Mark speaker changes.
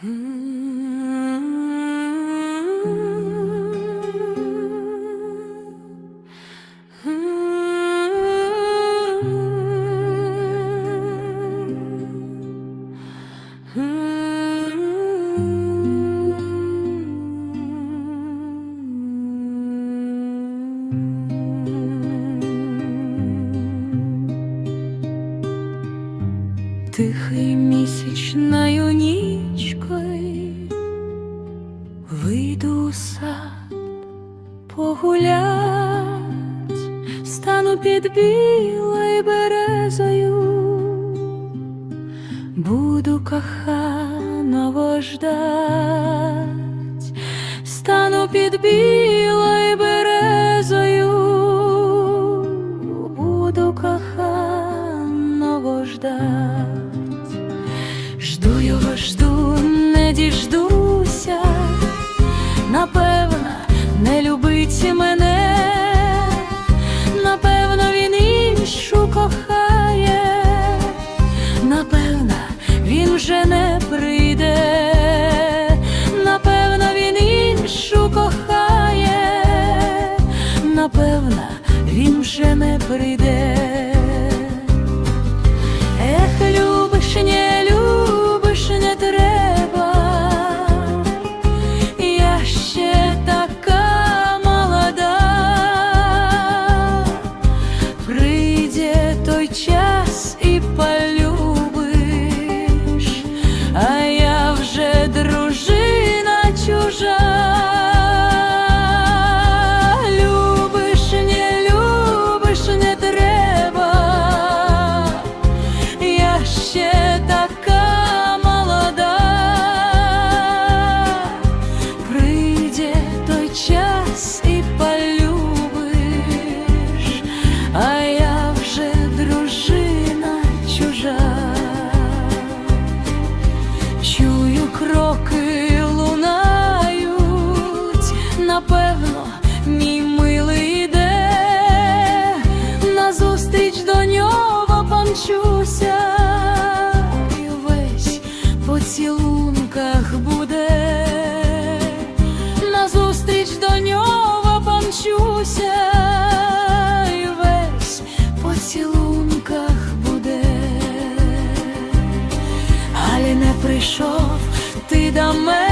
Speaker 1: Hmm. Тихий місячною нічкою вийду у сад погулять, стану під білою березою, буду коханого ждать, стану під білою березою, буду коханого ждать. Діждуся, напевно, не любить мене, напевно, він іншу кохає, напевно, він вже не прийде, напевно, він іншу кохає, напевно, він вже не прийде. e paz. Чую кроки лунають, напевно, мій милий йде, назустріч до нього помчуся, і весь поцілунках буде, назустріч до нього помчуся, прийшов ти до мене,